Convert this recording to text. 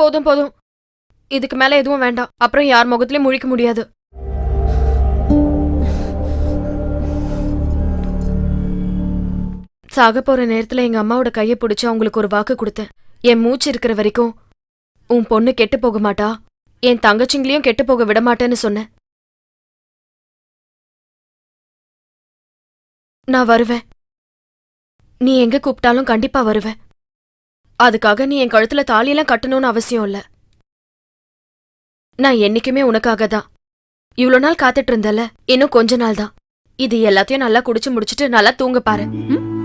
போதும் போதும். இதுக்கு மேல எதுவும் வேண்டாம். அப்புறம் யார் முகத்திலயும் முழிக்க முடியாது. சாக போற நேரத்துல எங்க அம்மாவோட கையை பிடிச்சு அவங்களுக்கு ஒரு வாக்கு கொடுத்தேன். என் மூச்சு இருக்கிற வரைக்கும் உன் பொண்ணு கெட்டு போக மாட்டா. என் தங்கச்சிங்களையும் கெட்டு போக விட மாட்டேன்னு சொன்னேன். நான் வருவேன். நீ எங்க கூப்பிட்டாலும் கண்டிப்பா வருவேன். அதுக்காக நீ என் கழுத்துல தாலியெல்லாம் கட்டணும்னு அவசியம் இல்ல. நான் என்னைக்குமே உனக்காக தான் இவ்வளோ நாள் காத்துட்டு இருந்தல இன்னும் கொஞ்ச நாள் தான் இது எல்லாத்தையும் நல்லா குடிச்சு முடிச்சிட்டு நல்லா தூங்க பாரு. ம்?